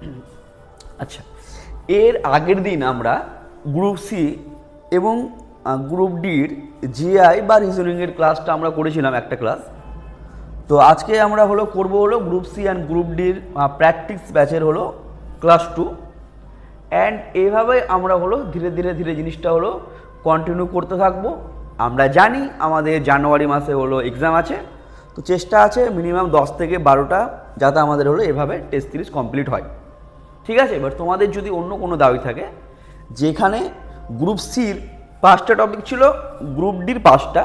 আচ্ছা এর আগের দিন আমরা গ্রুপ সি এবং গ্রুপ ডির জিআই বা রিজনিংয়ের ক্লাসটা আমরা করেছিলাম একটা ক্লাস তো আজকে আমরা হলো করব হলো গ্রুপ সি অ্যান্ড গ্রুপ ডির প্র্যাকটিস ব্যাচের হলো ক্লাস টু অ্যান্ড এভাবে আমরা হলো ধীরে ধীরে ধীরে জিনিসটা হলো কন্টিনিউ করতে থাকব। আমরা জানি আমাদের জানুয়ারি মাসে হলো এক্সাম আছে। তো চেষ্টা আছে মিনিমাম দশ থেকে বারোটা, যাতে আমাদের হলো এভাবে টেস্ট সিরিজ কমপ্লিট হয়। ঠিক আছে? এবার তোমাদের যদি অন্য কোনো দাবি থাকে, যেখানে গ্রুপ সির পাঁচটা টপিক ছিল গ্রুপ ডির পাঁচটা,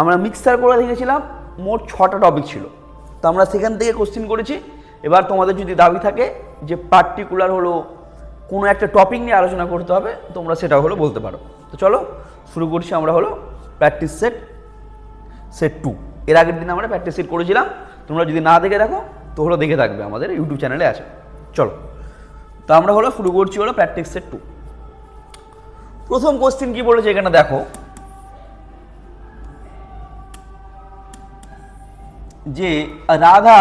আমরা মিক্সার করে দেখেছিলাম, মোট ছটা টপিক ছিল। তো আমরা সেখান থেকে কোশ্চিন করেছি। এবার তোমাদের যদি দাবি থাকে যে পার্টিকুলার হলো কোনো একটা টপিক নিয়ে আলোচনা করতে হবে, তোমরা সেটা হলো বলতে পারো। তো চলো, শুরু করছি আমরা হলো প্র্যাকটিস সেট সেট টু এর আগের দিন আমরা প্র্যাকটিস সেট করেছিলাম। তোমরা যদি না দেখে রাখো তো হলো দেখে থাকবে, আমাদের ইউটিউব চ্যানেলে আছে। চলো। তো আমরা হলো শুরু করছি হলো প্র্যাকটিস সেট টু প্রথম কোশ্চেন কি বলেছে এখানে দেখো। যে রাধা,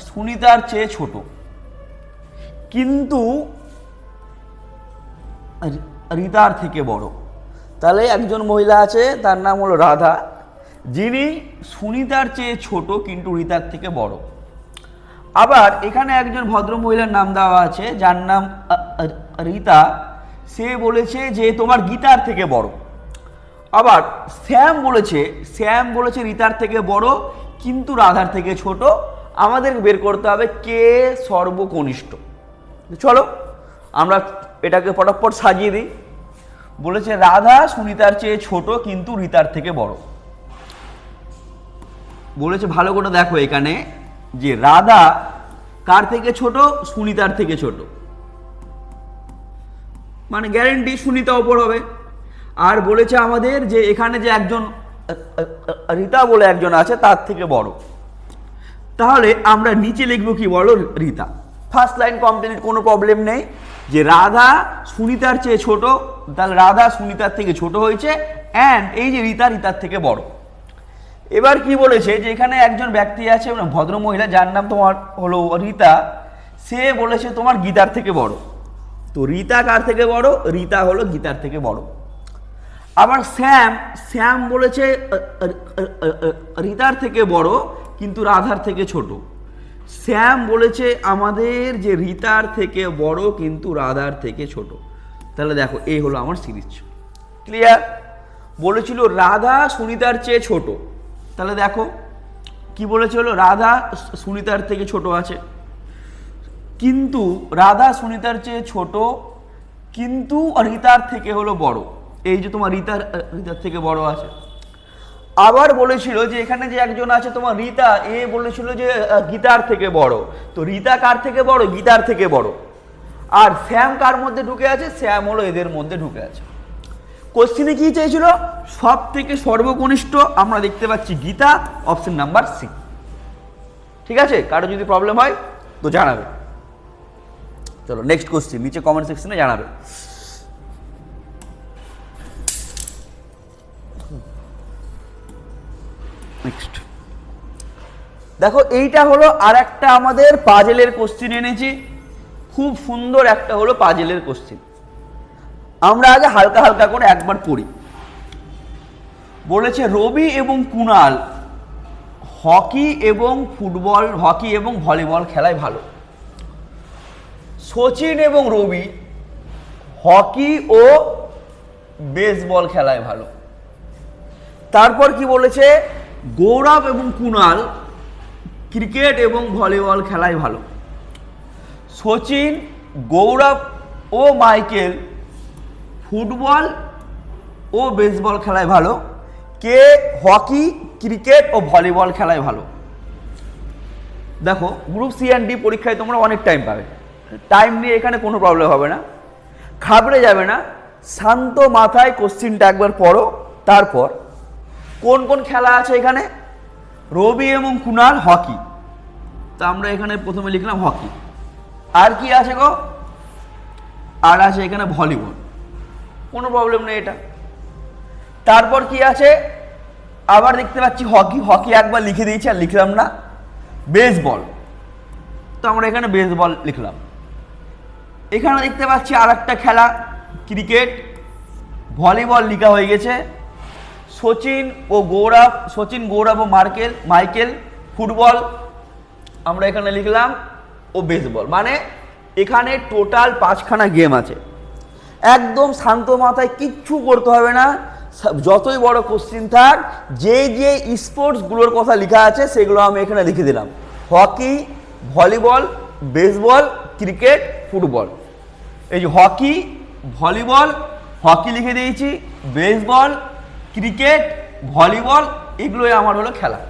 সুনিতার চেয়ে ছোট। কিন্তু রিতার থেকে বড়। তাহলে একজন মহিলা আছে, তার নাম হলো রাধা। যিনি সুনিতার চেয়ে ছোট, কিন্তু রিতার থেকে বড়। আবার এখানে একজন ভদ্র মহিলার নাম দেওয়া আছে, যার নাম রীতা। সে বলেছে যে, তোমার গীতার থেকে বড়। আবার শ্যাম বলেছে শ্যাম বলেছে রীতার থেকে বড়, কিন্তু রাধার থেকে ছোট। আমাদের বের করতে হবে কে সর্বকনিষ্ঠ। চলো, আমরা এটাকে ফটাফট সাজিয়ে দিই। বলেছে, রাধা সুনিতার চেয়ে ছোট, কিন্তু রীতার থেকে বড়। বলেছে, ভালো করে দেখো এখানে। যে রাধা কার থেকে ছোট, সুনিতার থেকে ছোট? মানে গ্যারেন্টি সুনিতা ওপর হবে। আর বলেছে আমাদের যে এখানে যে একজন, রীতা বলে একজন আছে, তার থেকে বড়। তাহলে আমরা নিচে লিখব কি বলো, রীতা। ফার্স্ট লাইন কমপ্লিট কোনো প্রবলেম নেই। যে রাধা সুনিতার চেয়ে ছোট, তাহলে রাধা সুনিতার থেকে ছোট হয়েছে অ্যান্ড এই যে রীতা, রীতার থেকে বড়। এবার কি বলেছে যে এখানে একজন ব্যক্তি আছে মানে ভদ্র মহিলা, যার নাম তোমার হলো রীতা। সে বলেছে, তোমার গীতার থেকে বড়। তো রীতা কার থেকে বড়? রীতা হলো গীতার থেকে বড়। আবার শ্যাম শ্যাম বলেছে রীতার থেকে বড়, কিন্তু রাধার থেকে ছোট। শ্যাম বলেছে, আমাদের যে রীতার থেকে বড়, কিন্তু রাধার থেকে ছোট। তাহলে দেখো, এই হলো আমার সিরিজ। ক্লিয়ার বলেছিল, রাধা সুনিতার চেয়ে ছোট। তাহলে দেখো, কি বলেছে হলো? রাধা সুনিতার থেকে ছোট আছে। কিন্তু রাধা সুনিতার চেয়ে ছোট, কিন্তু রীতার থেকে হলো বড়। এই যে তোমার রীতার রীতার থেকে বড় আছে। আবার বলেছিল যে এখানে যে একজন আছে তোমার রীতা, এ বলেছিল যে গীতার থেকে বড়। তো রীতা কার থেকে বড়? গীতার থেকে বড়। আর শ্যাম কার মধ্যে ঢুকে আছে? শ্যাম হলো এদের মধ্যে ঢুকে আছে। কোশ্চিনে কি চেয়েছিল সব থেকে সর্বকনিষ্ঠ আমরা দেখতে পাচ্ছি গীতা অপশন নাম্বার সি ঠিক আছে? কারও যদি প্রবলেম হয়, তো জানাবে। চলো নেক্সট কোশ্চিন নিচে কমেন্ট সেকশনে জানাবে। নেক্সট দেখো, এইটা হলো আর একটা আমাদের পাজেলের কোশ্চিন এনেছি। খুব সুন্দর একটা হলো পাজেলের কোশ্চিন আমরা আগে হালকা হালকা করে একবার পড়ি। বলেছে, রবি এবং কুণাল হকি এবং ফুটবল, হকি এবং ভলিবল খেলায় ভালো। সচিন এবং রবি হকি ও বেসবল খেলায় ভালো। তারপর কি বলেছে, গৌরব এবং কুণাল ক্রিকেট এবং ভলিবল খেলায় ভালো। সচিন, গৌরব ও মাইকেল ফুটবল ও বেসবল খেলায় ভালো। কে হকি, ক্রিকেট ও ভলিবল খেলায় ভালো? দেখো গ্রুপ সি অ্যান্ড ডি পরীক্ষায় তোমরা অনেক টাইম পাবে। টাইম নিয়ে এখানে কোনো প্রবলেম হবে না। খাবড়ে যাবে না। শান্ত মাথায় কোশ্চিনটা একবার পড়ো। তারপর, কোন কোন খেলা আছে এখানে? রবি এবং কুণাল হকি। তা আমরা এখানে প্রথমে লিখলাম হকি। আর কি আছে গো? আর আছে এখানে ভলিবল। কোনো প্রবলেম নেই এটা। তারপর কি আছে? আবার দেখতে পাচ্ছি হকি হকি একবার লিখে দিয়েছি আর লিখলাম না। বেসবল তো আমরা এখানে বেসবল লিখলাম। এখানে দেখতে পাচ্ছি আর একটা খেলা ক্রিকেট ভলিবল লিখা হয়ে গেছে। সচিন ও গৌরব, সচিন, গৌরব ও মার্কেল, মাইকেল, ফুটবল। আমরা এখানে লিখলাম ও বেসবল মানে এখানে টোটাল পাঁচখানা গেম আছে। একদম শান্ত মাথায় কিচ্ছু করতে হবে না। যতই বড় কোশ্চিন থাক, যে যে স্পোর্টসগুলোর কথা লেখা আছে, সেগুলো আমি এখানে লিখে দিলাম। Hockey, volleyball baseball cricket football এই যে হকি, ভলিবল, হকি লিখে দিয়েছি বেসবল ক্রিকেট ভলিবল, এগুলোই আমার হলো খেলা।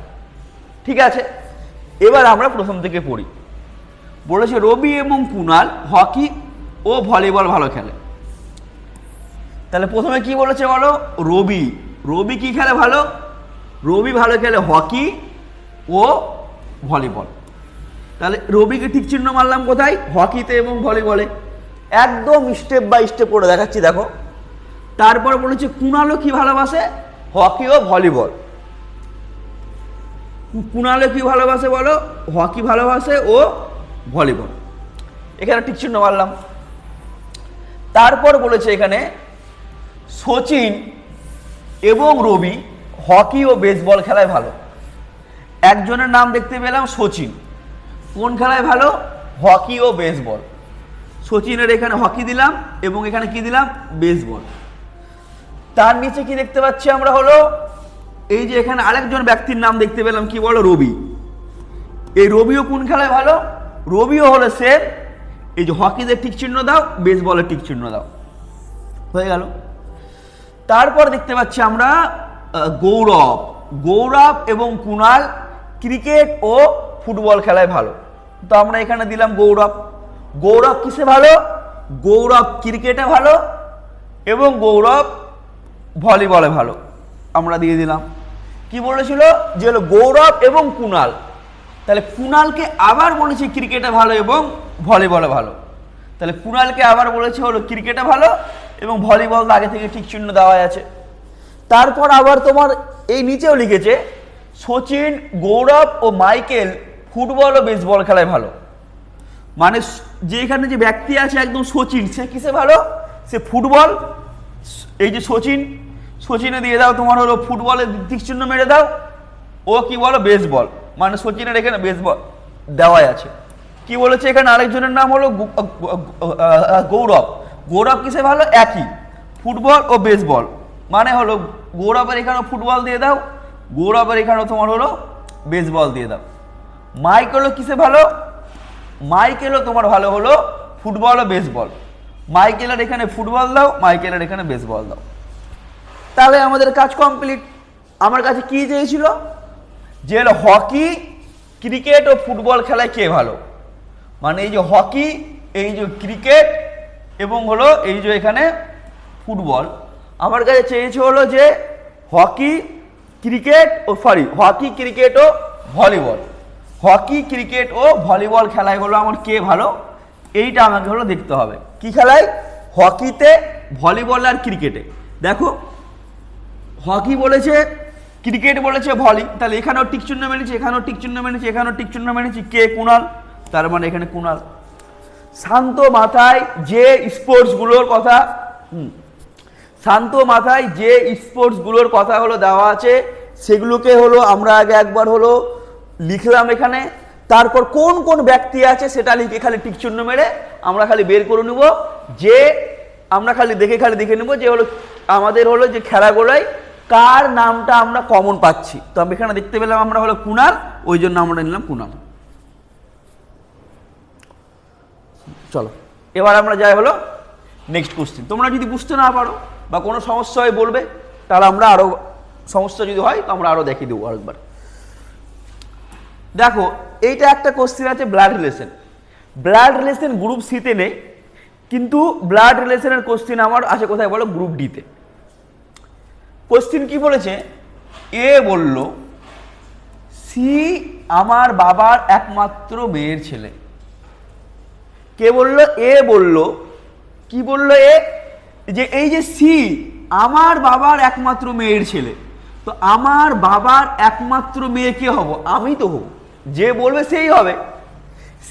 ঠিক আছে? এবার আমরা প্রথম থেকে পড়ি। বলেছে রবি এবং কুনাল হকি ও ভলিবল ভালো খেলে। তাহলে প্রথমে কি বলেছে বলো? রবি। রবি কি খেলে ভালো? রবি ভালো খেলে হকি ও ভলিবল। তাহলে রবিকে ঠিক চিহ্ন মারলাম কোথায়? হকিতে এবং ভলিবলে। একদম স্টেপ বাই স্টেপ করে দেখাচ্ছি, দেখো। তারপর বলেছে কুণালও কি ভালোবাসে? হকি ও ভলিবল। কুণালে কি ভালোবাসে বলো? হকি ভালোবাসে ও ভলিবল। এখানে ঠিক চিহ্ন মারলাম। তারপর বলেছে এখানে সচিন এবং রবি হকি ও বেসবল খেলায় ভালো। একজনের নাম দেখতে পেলাম সচিন। কোন খেলায় ভালো? হকি ও বেসবল। সচিনের এখানে হকি দিলাম এবং এখানে কি দিলাম? বেসবল। তার নিচে কি দেখতে পাচ্ছি আমরা হলো, এই যে এখানে আরেকজন ব্যক্তির নাম দেখতে পেলাম, কি বলো? রবি। এই রবিও কোন খেলায় ভালো? রবিও হলো সেম এই যে হকিদের টিক চিহ্ন দাও, বেসবলের টিক চিহ্ন দাও। হয়ে গেল। তারপর দেখতে পাচ্ছি আমরা গৌরব। গৌরব এবং কুণাল ক্রিকেট ও ফুটবল খেলায় ভালো। তো আমরা এখানে দিলাম গৌরব। গৌরব কিসে ভালো? গৌরব ক্রিকেটে ভালো এবং গৌরব ভলিবলে ভালো। আমরা দিয়ে দিলাম। কি বলেছিল? যে হলো গৌরব এবং কুণাল তাহলে কুণালকে আবার বলেছে ক্রিকেটে ভালো এবং ভলিবলে ভালো। তাহলে কুণালকে আবার বলেছে হলো ক্রিকেটে ভালো এবং ভলিবল আগে থেকে ঠিক চিহ্ন দেওয়া আছে। তারপর আবার তোমার এই নিচেও লিখেছে, সচিন, গৌরব ও মাইকেল ফুটবল ও বেসবল খেলায় ভালো। মানে যে এখানে যে ব্যক্তি আছে একদম সচিন, সে কিসে ভালো? সে ফুটবল, এই যে সচিন, সচিনে দিয়ে দাও, তোমার হলো ফুটবলের দিক চিহ্ন মেরে দাও। ও কি বলো? বেসবল। মানে সচিনের এখানে বেসবল দেওয়াই আছে। কি বলেছে এখানে? আরেকজনের নাম হলো গৌরব। গৌরব কিসে ভালো? একই। ফুটবল ও বেসবল মানে হলো, গৌরবের এখানে ফুটবল দিয়ে দাও, গৌরবের এখানে তোমার হলো বেসবল দিয়ে দাও। মাইক হলো কিসে ভালো? মাইকেলও তোমার ভালো হলো ফুটবল ও বেসবল মাইকেলের এখানে ফুটবল দাও মাইকেলের এখানে বেসবল দাও। তাহলে আমাদের কাজ কমপ্লিট আমার কাছে কি চেয়েছিল? যে হকি ক্রিকেট ও ফুটবল খেলায় কে ভালো? মানে এই যে হকি এই যে ক্রিকেট এবং হলো এই যে এখানে ফুটবল, আমার কাছে চেয়েছে হলো যে হকি, ক্রিকেট ও সরি হকি, ক্রিকেট ও ভলিবল। হকি, ক্রিকেট ও ভলিবল খেলায় হলো আমার কে ভালো, এইটা আমাকে হলো দেখতে হবে। কি খেলায়? হকিতে, ভলিবল আর ক্রিকেটে। দেখো, হকি বলেছে, ক্রিকেট বলেছে ভলি, তাহলে এখানেও টিক মেনেছি, এখানেও টিক মেনেছি, এখানেও টিক মেনেছি কে? কুণাল তার মানে এখানে কুণাল শান্ত মাথায় যে স্পোর্টসগুলোর কথা শান্ত মাথায় যে স্পোর্টসগুলোর কথা হলো দেওয়া আছে, সেগুলোকে হলো আমরা আগে একবার হলো লিখলাম এখানে। তারপর কোন কোন ব্যক্তি আছে সেটা লিখে খালি টিক চিহ্ন মেরে আমরা খালি বের করে নেব। যে আমরা খালি দেখে খালি দেখে নেব যে হলো আমাদের হলো যে খেলাগুলোয় কার নামটা আমরা কমন পাচ্ছি। তো এখানে দেখতে পেলাম আমরা হলো কুণাল ওই জন্য আমরা নিলাম কুণাল চলো। এবার আমরা যাই হলো নেক্সট কোশ্চেন তোমরা যদি বুঝতে না পারো বা কোনো সমস্যা হয় বলবে, তাহলে আমরা আরও সমস্যা যদি হয় আমরা আরও দেখিয়ে দেবো আরেকবার। দেখো, এইটা একটা কোশ্চেন আছে blood relation blood relation group সিতে নেই, কিন্তু ব্লাড রিলেশনের কোশ্চেন আমার আছে কোথায় বলো? গ্রুপ ডিতে কোশ্চেন কি বলেছে? এ বলল সি আমার বাবার একমাত্র মেয়ের ছেলে। কে বলল? এ বলল। কি বলল এ? যে এই যে সি, আমার বাবার একমাত্র মেয়ের ছেলে। তো আমার বাবার একমাত্র মেয়ে কে হব? আমি তো হব। যে বলবে সেই হবে।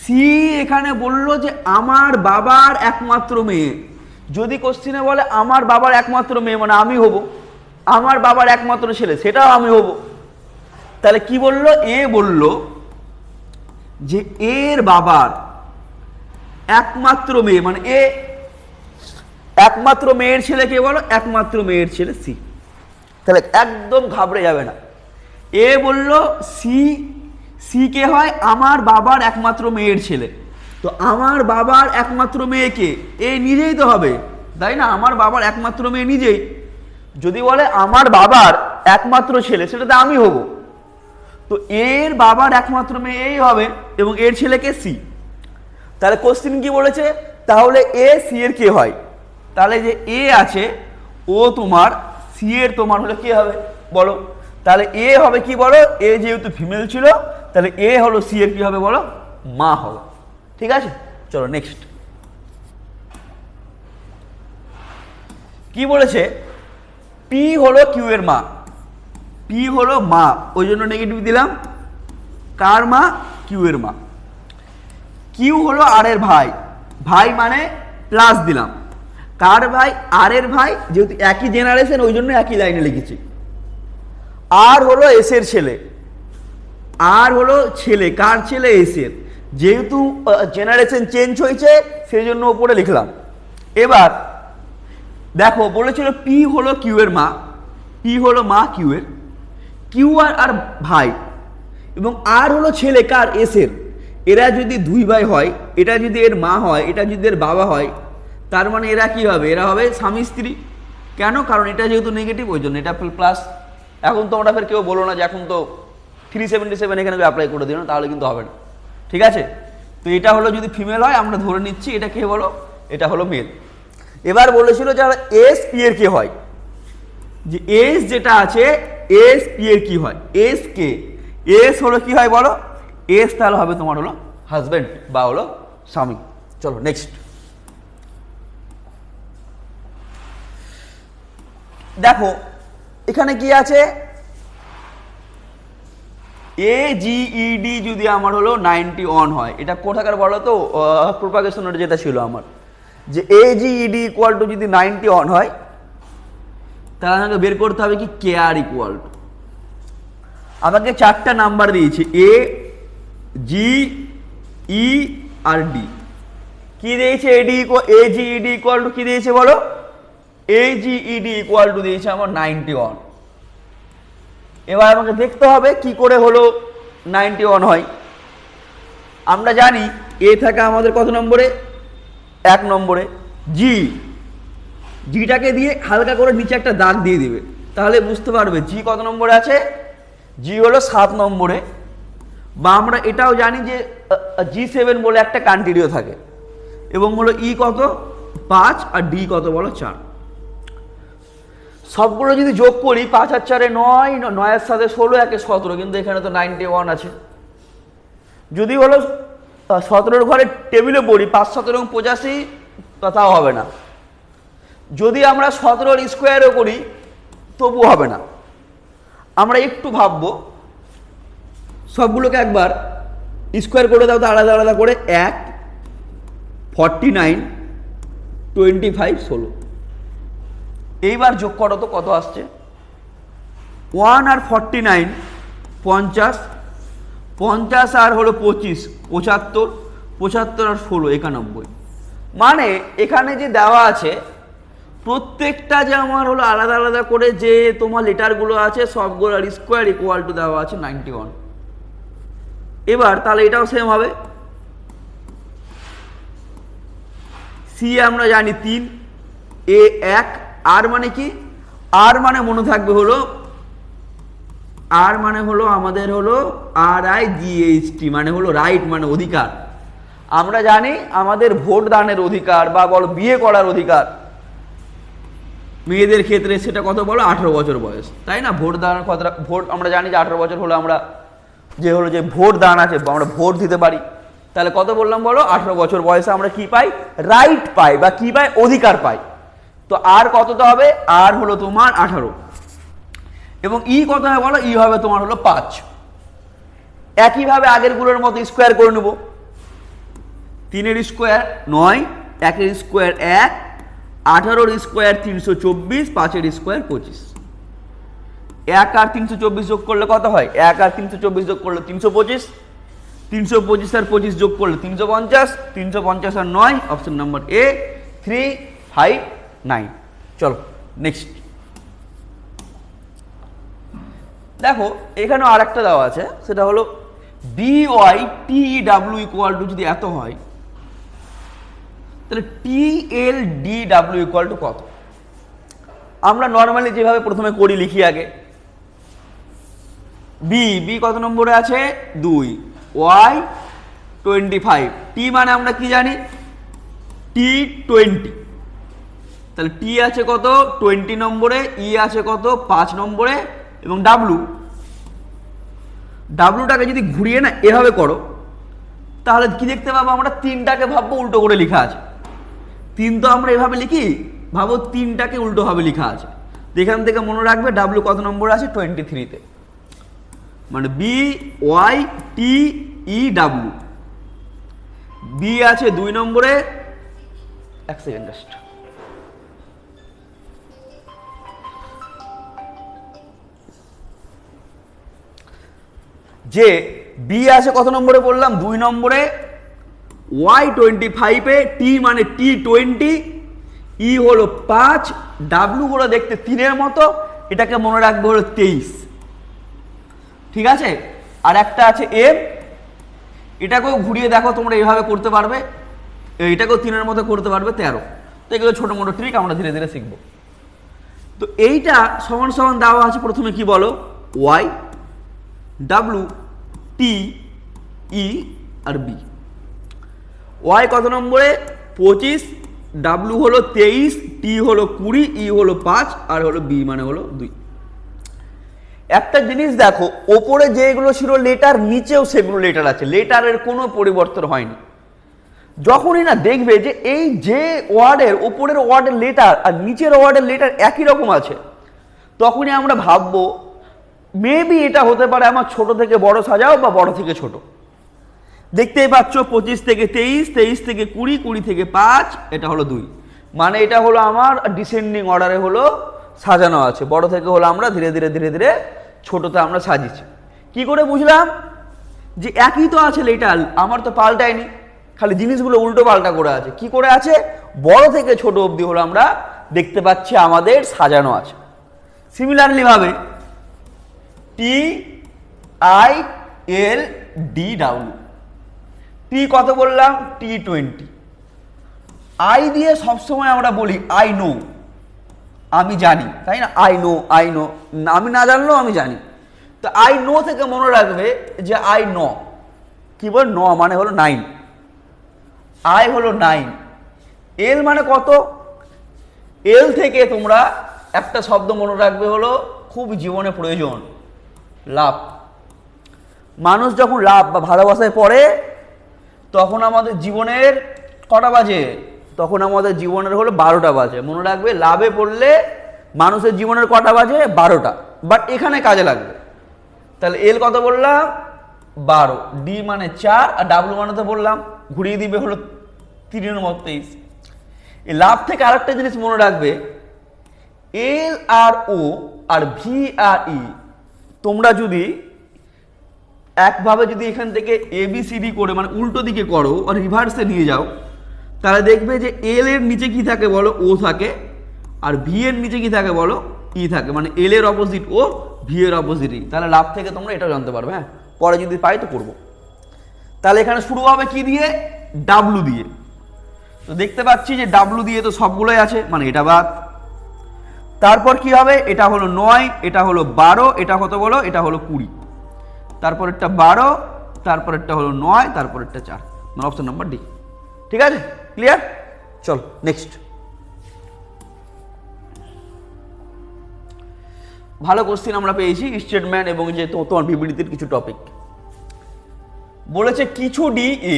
সি এখানে বলল যে আমার বাবার একমাত্র মেয়ে। যদি কোশ্চিনে বলে আমার বাবার একমাত্র মেয়ে মানে আমি হব। আমার বাবার একমাত্র ছেলে, সেটাও আমি হব। তাহলে কি বলল? এ বলল যে এর বাবার একমাত্র মেয়ে মানে এ একমাত্র মেয়ের ছেলে কে বলো, একমাত্র মেয়ের ছেলে সি। তাহলে একদম ঘাবড়ে যাবে না। এ বলল, সি সি কে হয়? আমার বাবার একমাত্র মেয়ের ছেলে। তো আমার বাবার একমাত্র মেয়েকে এ নিজেই তো হবে। তাই না? আমার বাবার একমাত্র মেয়ে নিজেই। যদি বলে, আমার বাবার একমাত্র ছেলে, সেটা তো আমি হব। তো এর বাবার একমাত্র মেয়ে এই হবে, এবং এর ছেলেকে সি? তাহলে কোশ্চিন কি বলেছে? তাহলে এ সি এর কে হয়? তাহলে যে এ আছে ও তোমার সি এর তোমার হলে কি হবে? বলো। তাহলে এ হবে কি বলো? এ যেহেতু ফিমেল ছিল, তাহলে এ হলো সি এর কি হবে বলো? মা হবে। ঠিক আছে? চলো নেক্সট কি বলেছে? পি হলো কিউ এর মা। পি হলো মা। ওই জন্য নেগেটিভ দিলাম। কার মা? কিউ এর মা। কিউ হলো আর এর ভাই। ভাই মানে প্লাস দিলাম। কার ভাই? আর এর ভাই, যেহেতু একই জেনারেশন ওই জন্য একই লাইনে লিখেছি। আর হলো এস এর ছেলে। আর হলো ছেলে। কার ছেলে? এস এর। যেহেতু জেনারেশন চেঞ্জ হয়েছে, সেই জন্য ওপরে লিখলাম। এবার, দেখো, বলেছিল পি হলো কিউ এর মা। পি হলো মা কিউ এর। কিউ আর আর ভাই। এবং আর হলো ছেলে। কার? এস এর। এরা যদি দুই ভাই হয়, এটা যদি এর মা হয়, এটা যদি এর বাবা হয়, তার মানে এরা কি হবে? এরা হবে স্বামী স্ত্রী। কেন? কারণ এটা যেহেতু নেগেটিভ ওই জন্য এটা প্লাস এখন তো তোমরা ফের কেউ বলো না যে এখন তো থ্রি সেভেন্টি সেভেন এখানে অ্যাপ্লাই করে দিও না, তাহলে কিন্তু হবে না। ঠিক আছে? তো এটা হলো যদি ফিমেল হয়, আমরা ধরে নিচ্ছি, এটা কে বলো? এটা হলো মেল এবার বলেছিল যারা এস পি এর কে হয়? যে এস যেটা আছে এস পি এর কি হয়? এস কে এস হলো কি হয় বলো? এস তাহলে হবে তোমার হলো হাজবেন্ড বা হলো স্বামী। চলো নেক্সট দেখো, এখানে কি আছে? এ জিইডি যদি আমার হলো নাইনটি ওয়ান হয়, এটা কোথাকার বলো তো? প্রোপাগেশনের যেটা ছিল আমার। যে এ জিইডি ইকুয়াল টু যদি নাইনটি ওয়ান হয়, তাহলে আমাকে বের করতে হবে কি? কে আর ইকুয়াল টু আমাকে চারটা নাম্বার দিয়েছে। এ জি ই আর ডি কি দিয়েছে AD A G ED equal to কি দিয়েছে বলো? A G ED equal to দিয়েছে আমার নাইনটি ওয়ান এবার আমাকে দেখতে হবে কি করে হলো নাইনটি ওয়ান হয়। আমরা জানি এ থাকে আমাদের কত নম্বরে? এক নম্বরে। জি জিটাকে দিয়ে হালকা করে নিচে একটা দাগ দিয়ে দিবে। তাহলে বুঝতে পারবে জি কত নম্বরে আছে? জি হলো সাত নম্বরে। বা আমরা এটাও জানি যে জি সেভেন বলে একটা কান্ট্রিও থাকে। এবং হলো ই কত? পাঁচ আর ডি কত বলো? চার। সবগুলো যদি যোগ করি, পাঁচ আর চারে নয় নয়ের সাথে ষোলো, একে সতেরো, কিন্তু এখানে তো নাইনটি ওয়ান আছে। যদি হলো সতেরোর ঘরে টেবিলে পড়ি, পাঁচ, সতেরো এবং পঁচাশি তাও হবে না। যদি আমরা সতেরোর স্কোয়ারও করি তবু হবে না। আমরা একটু ভাববো সবগুলোকে একবার স্কোয়ার করে দাও তো আলাদা আলাদা করে এক ফর্টি নাইন টোয়েন্টি ফাইভ ষোলো। এইবার যোগ করো তো কত আসছে? ওয়ান আর ফর্টি নাইন পঞ্চাশ পঞ্চাশ আর হলো পঁচিশ, পঁচাত্তর পঁচাত্তর আর ষোলো, একানব্বই। মানে এখানে যে দেওয়া আছে, প্রত্যেকটা যে আমার হলো আলাদা আলাদা করে যে তোমার লেটারগুলো আছে, সবগুলোর স্কোয়ার ইকুয়াল টু দেওয়া আছে নাইনটি ওয়ান এবার তাহলে এটাও সেম হবে। সি আমরা জানি তিন এ এক আর মানে কি? আর মানে মনে থাকবে হলো আর মানে হলো আমাদের হলো আর আই জিএইচটি মানে হলো রাইট মানে অধিকার। আমরা জানি আমাদের ভোট দানের অধিকার বা বলো বিয়ে করার অধিকার। মেয়েদের ক্ষেত্রে সেটা কত বলো? আঠেরো বছর বয়স। তাই না? ভোট দানের কথা ভোট আমরা জানি যে আঠেরো বছর হলো আমরা যে হলো যে ভোট দান আছে, আমরা ভোট দিতে পারি। তাহলে কত বললাম বলো? আঠেরো বছর বয়সে আমরা কি পাই? রাইট পাই বা কি পাই? অধিকার পাই। তো আর কতটা হবে? আর হলো তোমার আঠারো। এবং ই কত হবে বলো? ই হবে তোমার হলো পাঁচ। একইভাবে আগেরগুলোর মতো স্কোয়ার করে নেব। তিনের স্কোয়ার নয়, একের স্কোয়ার এক, আঠারোর স্কোয়ার তিনশো চব্বিশ, পাঁচের স্কোয়ার পঁচিশ। এক আর তিনশো চব্বিশ যোগ করলে কত হয়? এক আর তিনশো চব্বিশ যোগ করলে তিনশো পঁচিশ। তিনশো পঁচিশ আর পঁচিশ যোগ করলে তিনশো পঞ্চাশ। তিনশো পঞ্চাশ আর নয় option number A three five nine চলো নেক্সট দেখো, এখানেও আর একটা দেওয়া আছে, সেটা হলো B Y T W equal to যদি এত হয়, তাহলে T L D W equal to কত? আমরা নর্মালি যেভাবে প্রথমে করি, লিখি আগে। বি বি কত নম্বরে আছে? দুই। ওয়াই টোয়েন্টি ফাইভ টি মানে আমরা কি জানি? টি টোয়েন্টি তাহলে টি আছে কত? টোয়েন্টি নম্বরে ই আছে কত? পাঁচ নম্বরে এবং ডাব্লু ডাব্লুটাকে যদি ঘুরিয়ে না এভাবে করো, তাহলে কি দেখতে পাবো আমরা? তিনটাকে ভাববো উল্টো করে লেখা আছে। তিন তো আমরা এভাবে লিখি, ভাবো তিনটাকে উল্টোভাবে লেখা আছে। এখান থেকে মনে রাখবে ডাব্লু কত নম্বর আছে? টোয়েন্টি থ্রিতে মানে B Y T E W B আছে দুই নম্বরে। এক সেকেন্ড জাস্ট যে বি আছে কত নম্বরে বললাম? দুই নম্বরে। ওয়াই টোয়েন্টি ফাইভে টি মানে টি টোয়েন্টি ই হলো পাঁচ ডাব্লু হলো দেখতে তিনের মতো, এটাকে মনে রাখবে হলো তেইশ। ঠিক আছে? আর একটা আছে এম এটাকেও ঘুরিয়ে দেখো তোমরা এইভাবে করতে পারবে। এইটাকেও তিনের মতো করতে পারবে তেরো। তো এগুলো ছোটো মোটো ট্রিক আমরা ধীরে ধীরে শিখব। তো এইটা সমান সমান দেওয়া আছে প্রথমে কি বলো? ওয়াই ডাব্লু টি ই আর বি ওয়াই কত নম্বরে? পঁচিশ। ডাব্লু হলো তেইশ টি হলো কুড়ি ই হলো পাঁচ, আর হলো বি মানে হলো দুই। একটা জিনিস দেখো, ওপরে যেগুলো ছিল লেটার নিচেও সেগুলো লেটার আছে। লেটারের কোনো পরিবর্তন হয়নি। যখনই না দেখবে যে এই যে ওয়ার্ডের, ওপরের ওয়ার্ডের লেটার আর নিচের ওয়ার্ডের লেটার একই রকম আছে, তখনই আমরা ভাববো মেবি এটা হতে পারে আমার ছোট থেকে বড় সাজাও বা বড় থেকে ছোট। দেখতেই পাচ্ছ পঁচিশ থেকে তেইশ তেইশ থেকে কুড়ি কুড়ি থেকে পাঁচ, এটা হলো দুই। মানে এটা হলো আমার ডিসেন্ডিং অর্ডারে হলো সাজানো আছে। বড় থেকে হলো আমরা, ধীরে ধীরে ধীরে ধীরে ছোটতে আমরা সাজিয়েছি। কি করে বুঝলাম? যে একই তো আছে লেটার আমার তো পাল্টায়নি। খালি জিনিসগুলো উল্টো পাল্টা করে আছে। কি করে আছে? বড় থেকে ছোট অবধি হলো আমরা দেখতে পাচ্ছি আমাদের সাজানো আছে। সিমিলারলি ভাবে T I L D W T কত বললাম? টি টোয়েন্টি আই দিয়ে সবসময় আমরা বলি আই নো আমি জানি, তাই না? আই নো আই নো আমি না জানলেও আমি জানি। তো আই নো থেকে মনে রাখবে যে আই ন কি বল? ন মানে হলো নাইন আই হলো নাইন এল মানে কত? এল থেকে তোমরা একটা শব্দ মনে রাখবে হলো খুব জীবনে প্রয়োজন। লাভ। মানুষ যখন লাভ বা ভালোবাসায় পড়ে, তখন আমাদের জীবনের কটা বাজে? তখন আমাদের জীবনের হলো বারোটা বাজে। মনে রাখবে, লাভে পড়লে মানুষের জীবনের কটা বাজে? বারোটা। বাট এখানে কাজে লাগবে। তাহলে এল কত বললাম? বারো। ডি মানে চার, আর ডাব্লু মানে তো বললাম, ঘুরিয়ে দিবে হলো তিনের মতো তেইশ। এই লাভ থেকে আরেকটা জিনিস মনে রাখবে এল আর ও আর ভি আর ই তোমরা যদি একভাবে যদি এখান থেকে এবিসিডি করে মানে উল্টো দিকে করো আর রিভার্সে নিয়ে যাও তাহলে দেখবে যে এল এর নিচে কি থাকে বলো? ও থাকে। আর ভি এর নিচে কি থাকে বলো? ই থাকে। মানে এল এর অপোজিট ও ভি এর অপোজিট ই। তাহলে লাভ থেকে তোমরা এটাও জানতে পারবে হ্যাঁ? পরে যদি পাই তো করব। তাহলে এখানে শুরু হবে কি দিয়ে? ডাব্লু দিয়ে। তো দেখতে পাচ্ছি যে ডাব্লু দিয়ে তো সবগুলোই আছে। মানে এটা বাদ। তারপর কি হবে? এটা হলো নয়, এটা হলো বারো, এটা কত বলো? এটা হলো কুড়ি। তারপরেরটা বারো, তারপরেরটা হলো নয়, তারপরেরটা চার। মানে অপশন নাম্বার ডি ঠিক আছে? ক্লিয়ার চল নেক্সট ভালো কোশ্চেন আমরা পেয়েছি স্টেটমেন্ট এবং যে তোমার বিবৃতির কিছু টপিক বলেছে কিছু ডি এ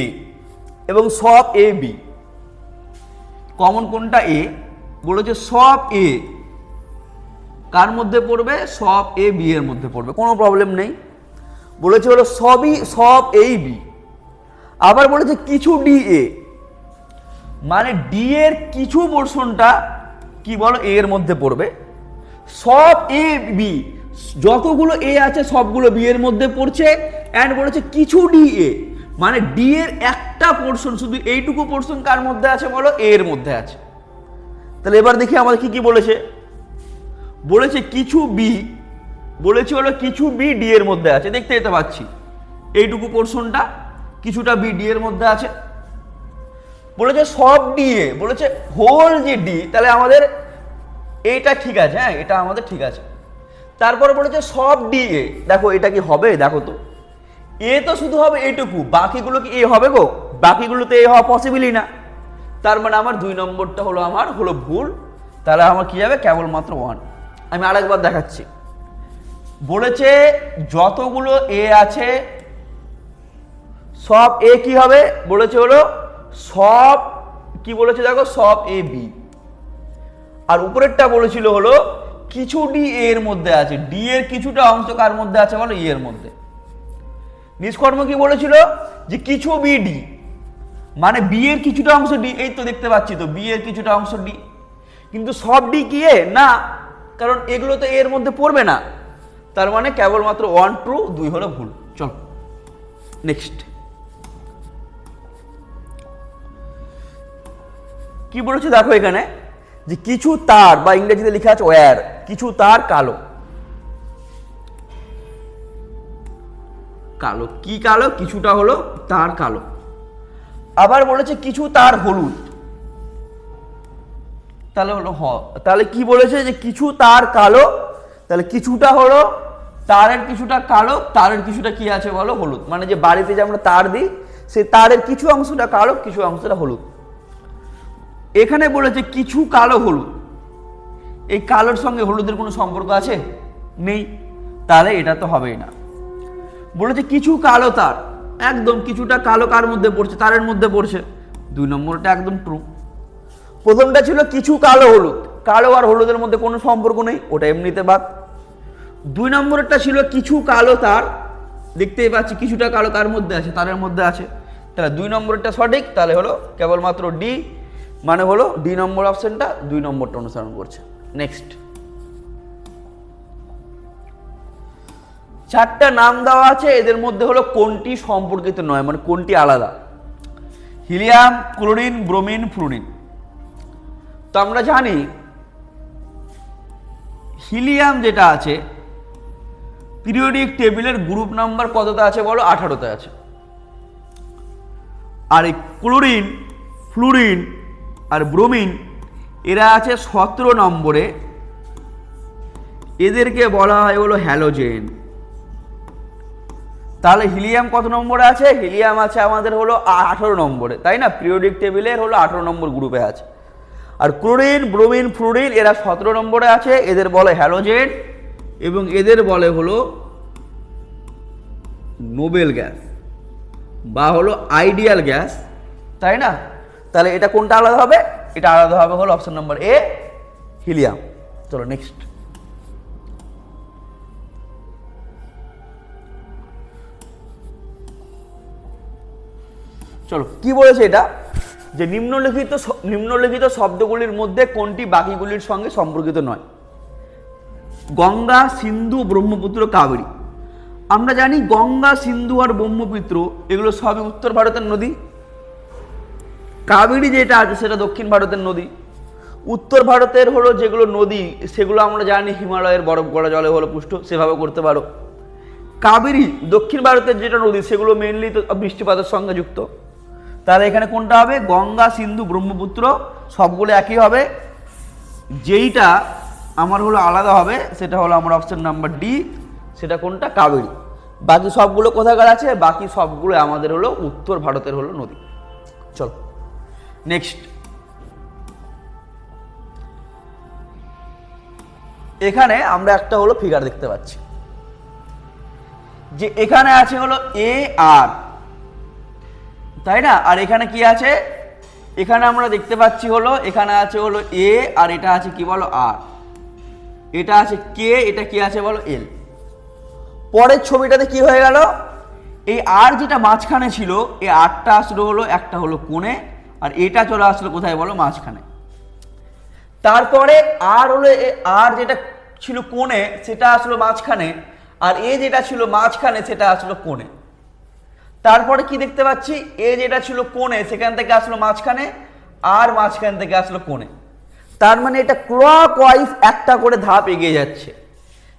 এবং সব এ বি কমন কোনটা এ বলেছে সব এ কার মধ্যে পড়বে? সব এ বি এর মধ্যে পড়বে। কোনো প্রবলেম নেই। বলেছে হলো সবই সব এই বি আবার বলেছে কিছু ডি এ মানে ডি এর কিছু পোর্শনটা কি বলো এ এর মধ্যে পড়বে। সব এ বি যতগুলো এ আছে, সবগুলো বি এর মধ্যে পড়ছে অ্যান্ড বলেছে কিছু ডি এ মানে ডি এর একটা পোর্শন শুধু এইটুকু পোর্শন কার মধ্যে আছে বলো? এ এর মধ্যে আছে। তাহলে এবার দেখি আমাদের কি কি বলেছে। বলেছে কিছু বি বলেছে হলো কিছু বি ডি এর মধ্যে আছে। দেখতে যেতে পাচ্ছি। এইটুকু পোর্শনটা কিছুটা বি ডি এর মধ্যে আছে। বলেছে সব ডি এ বলেছে হোল যে ডি তাহলে আমাদের এইটা ঠিক আছে হ্যাঁ এটা আমাদের ঠিক আছে। তারপরে বলেছে সব ডি এ দেখো এটা কি হবে, দেখো তো। এ তো শুধু হবে এইটুকু, বাকিগুলো কি এ হবে গো? বাকিগুলোতে এ হওয়া পসিবলই না। তার মানে আমার দুই নম্বরটা হলো আমার, হলো ভুল। তাহলে আমার কি যাবে? কেবলমাত্র ওয়ান আমি আরেকবার দেখাচ্ছি। বলেছে যতগুলো এ আছে, সব এ কি হবে? বলেছে হলো সব, কি বলেছে দেখো? সব এ বি আর উপরেরটা বলেছিল হলো, কিছু ডি এর মধ্যে আছে। ডি এর কিছুটা অংশ কার মধ্যে আছে বলো? ই এর মধ্যে। নিষ্কর্ম কি বলেছিল? যে কিছু বি ডি মানে বি এর কিছুটা অংশ ডি এই তো দেখতে পাচ্ছি তো বি এর কিছুটা অংশ ডি কিন্তু সব ডি কি এ না, কারণ এগুলো তো এর মধ্যে পড়বে না। তার মানে কেবলমাত্র ওয়ান ট্রু দুই হলো ভুল। চল নেক্সট কি বলেছে দেখো এখানে? যে কিছু তার, বা ইংরেজিতে লেখা আছে ওয়্যার কিছু তার কালো। কালো, কি কালো? কিছুটা হলো তার কালো। আবার বলেছে কিছু তার হলুদ। তাহলে হলো হ, তাহলে কি বলেছে যে কিছু তার কালো? তাহলে কিছুটা হলো তারের কিছুটা কালো, তারের কিছুটা কি আছে বলো? হলুদ। মানে যে বাড়িতে যে আমরা তার দিই সেই তারের কিছু অংশটা কালো, কিছু অংশটা হলুদ। এখানে বলেছে কিছু কালো হলুদ। এই কালোর সঙ্গে হলুদের কোনো সম্পর্ক আছে? নেই। তাহলে এটা তো হবেই না। বলেছে কিছু কালো তার। একদম কিছুটা কালো কার মধ্যে পড়ছে? তারের মধ্যে পড়ছে। দুই নম্বরটা একদম ট্রু প্রথমটা ছিল কিছু কালো হলুদ। কালো আর হলুদের মধ্যে কোনো সম্পর্ক নেই, ওটা এমনিতে বাদ। দুই নম্বরটা ছিল কিছু কালো তার। দেখতেই পাচ্ছি কিছুটা কালো কার মধ্যে আছে, তারের মধ্যে আছে। তাহলে দুই নম্বরটা সঠিক, তাহলে হলো কেবলমাত্র ডি মানে হলো ডি নম্বর অপশনটা দুই নম্বরটা অনুসরণ করছে। নেক্সট চারটা নাম দেওয়া আছে, এদের মধ্যে হলো কোনটি সম্পর্কিত নয় মানে কোনটি আলাদা? হিলিয়াম, ক্লোরিন, ব্রোমিন ফ্লুরিন তো আমরা জানি, হিলিয়াম যেটা আছে, পিরিয়ডিক টেবিলের গ্রুপ নাম্বার কততে আছে বলো? আঠারোতে আছে। আর এই ক্লোরিন, ফ্লুরিন আর ব্রোমিন, এরা আছে সতেরো নম্বরে। এদেরকে বলা হয় হলো হ্যালোজেন। তাহলে হিলিয়াম কত নম্বরে আছে? হিলিয়াম আছে আমাদের হলো আঠারো নম্বরে, তাই না? পিরিয়ডিক টেবিলের হলো আঠারো নম্বর গ্রুপে আছে। আর ক্লোরিন, ব্রোমিন, ফ্লুরিন, এরা সতেরো নম্বরে আছে, এদের বলে হ্যালোজেন এবং এদের বলে হলো নোবেল গ্যাস বা হলো আইডিয়াল গ্যাস, তাই না? তাহলে এটা কোনটা আলাদা হবে? এটা আলাদা হবে হলো অপশন নাম্বার এ হিলিয়াম চলো নেক্সট চলো, কি বলেছে এটা? যে নিম্নলিখিত নিম্নলিখিত শব্দগুলির মধ্যে কোনটি বাকিগুলির সঙ্গে সম্পর্কিত নয়? গঙ্গা, সিন্ধু, ব্রহ্মপুত্র, কাবেরী। আমরা জানি গঙ্গা, সিন্ধু আর ব্রহ্মপুত্র, এগুলো সবই উত্তর ভারতের নদী। কাবেরী যেটা আছে সেটা দক্ষিণ ভারতের নদী। উত্তর ভারতের হলো যেগুলো নদী, সেগুলো আমরা জানি হিমালয়ের বরফ গড়া জলে হলো পুষ্ট, সেভাবে করতে পারো। কাবেরী দক্ষিণ ভারতের যেটা নদী, সেগুলো মেনলি তো বৃষ্টিপাতের সঙ্গে যুক্ত। তাহলে এখানে কোনটা হবে? গঙ্গা, সিন্ধু, ব্রহ্মপুত্র, সবগুলো একই হবে। যেইটা আমার হলো আলাদা হবে, সেটা হলো আমার অপশন নাম্বার ডি সেটা কোনটা? কাবেরী। বাকি সবগুলো কোথাকার আছে? বাকি সবগুলো আমাদের হলো উত্তর ভারতের হলো নদী। চলো। নেক্সট এখানে আমরা একটা হলো ফিগার দেখতে পাচ্ছি। যে এখানে আছে হলো এ আর তাই না? আর এখানে কি আছে? এখানে আমরা দেখতে পাচ্ছি হলো, এখানে আছে হলো এ আর এটা আছে কি বলো? আর এটা আছে কে এটা কি আছে বলো? এল পরের ছবিটাতে কি হয়ে গেল? এই আর যেটা মাঝখানে ছিল, এই আরটা আসলো হলো, একটা হলো কোণে আর এটা চলে আসলো কোথায় বলো? মাঝখানে। তারপরে আর হলো আর যেটা ছিল কোণে, সেটা আসলো মাঝখানে, আর এ যেটা ছিল মাঝখানে, সেটা আসলো কোণে। তারপরে কি দেখতে পাচ্ছি? এ যেটা ছিল কোণে, সেখান থেকে আসলো মাঝখানে, আর মাঝখান থেকে আসলো কোণে। তার মানে এটা ক্লক ওয়াইজ একটা করে ধাপ এগিয়ে যাচ্ছে।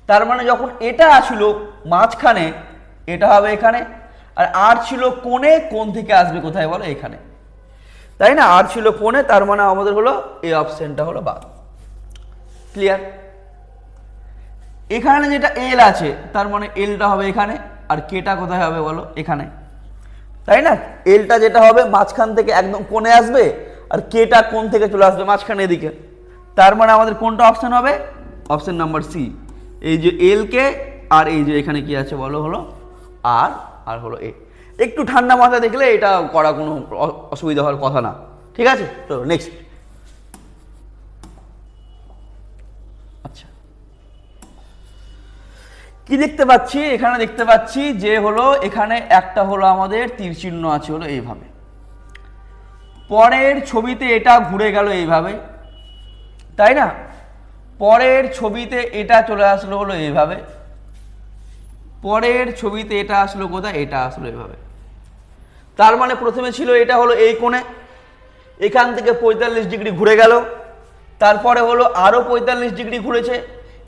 তার মানে যখন এটা আসলো মাঝখানে, এটা হবে এখানে, আর আর ছিল কোণে কোন থেকে আসবে কোথায় বলো? এখানে। তাই না? আর ছিল কোণে তার মানে আমাদের হলো এই অপশনটা হলো বাদ। ক্লিয়ার এখানে যেটা এল আছে, তার মানে এলটা হবে এখানে, আর কেটা কোথায় হবে বলো? এখানে। তাই না? এলটা যেটা হবে মাঝখান থেকে একদম কোণে আসবে, আর কেটা কোন থেকে চলে আসবে মাঝখানে এদিকে। তার মানে আমাদের কোনটা অপশান হবে? অপশান নাম্বার সি এই যে এল কে আর এই যে এখানে কি আছে বলো? হলো আর আর হলো এ একটু ঠান্ডা মাথা দেখলে এটা করা কোনো অসুবিধা হওয়ার কথা না। ঠিক আছে? তো নেক্সট আচ্ছা। কি দেখতে পাচ্ছি? এখানে দেখতে পাচ্ছি যে হলো, এখানে একটা হলো আমাদের তীর চিহ্ন আছে হলো এইভাবে। পরের ছবিতে এটা ঘুরে গেল এইভাবে। তাই না? পরের ছবিতে এটা চলে আসলো হলো এইভাবে। পরের ছবিতে এটা আসলো কোথায়? এটা আসলো এইভাবে। তার মানে প্রথমে ছিল এটা হলো এই কোণে। এখান থেকে পঁয়তাল্লিশ ডিগ্রি ঘুরে গেল। তারপরে হলো আরও পঁয়তাল্লিশ ডিগ্রি ঘুরেছে।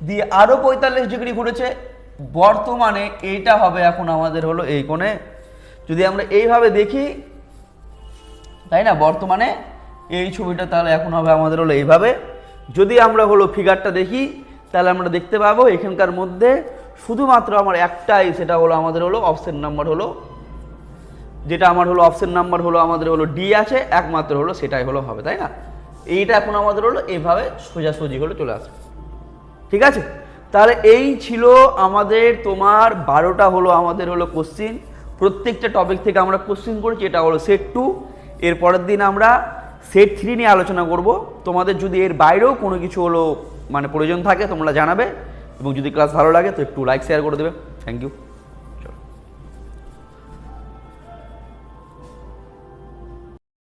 দিয়ে আরও পঁয়তাল্লিশ ডিগ্রি ঘুরেছে। বর্তমানে এইটা হবে এখন আমাদের হলো এই কোণে। যদি আমরা এইভাবে দেখি, তাই না? বর্তমানে এই ছবিটা তাহলে এখন হবে আমাদের হলো এইভাবে। যদি আমরা হলো ফিগারটা দেখি, তাহলে আমরা দেখতে পাবো এখানকার মধ্যে শুধুমাত্র আমার একটাই সেটা হলো আমাদের হলো অপশন নাম্বার হলো যেটা আমার হলো অপশন নাম্বার হলো, আমাদের হলো ডি আছে, একমাত্র হলো সেটাই হলো হবে, তাই না? এইটা এখন আমাদের হলো এইভাবে সোজাসুজি হলো চলে আসবে। ঠিক আছে? তাহলে এই ছিল আমাদের, তোমার বারোটা হলো আমাদের হলো কোশ্চিন প্রত্যেকটা টপিক থেকে আমরা কোশ্চিন করেছি, এটা হলো সেট টু এর পরের দিন আমরা সেট থ্রি নিয়ে আলোচনা করব। তোমাদের যদি এর বাইরেও কোনো কিছু হলো মানে প্রয়োজন থাকে, তোমরা জানাবে। এবং যদি ক্লাস ভালো লাগে, তো একটু লাইক শেয়ার করে দেবে। Thank you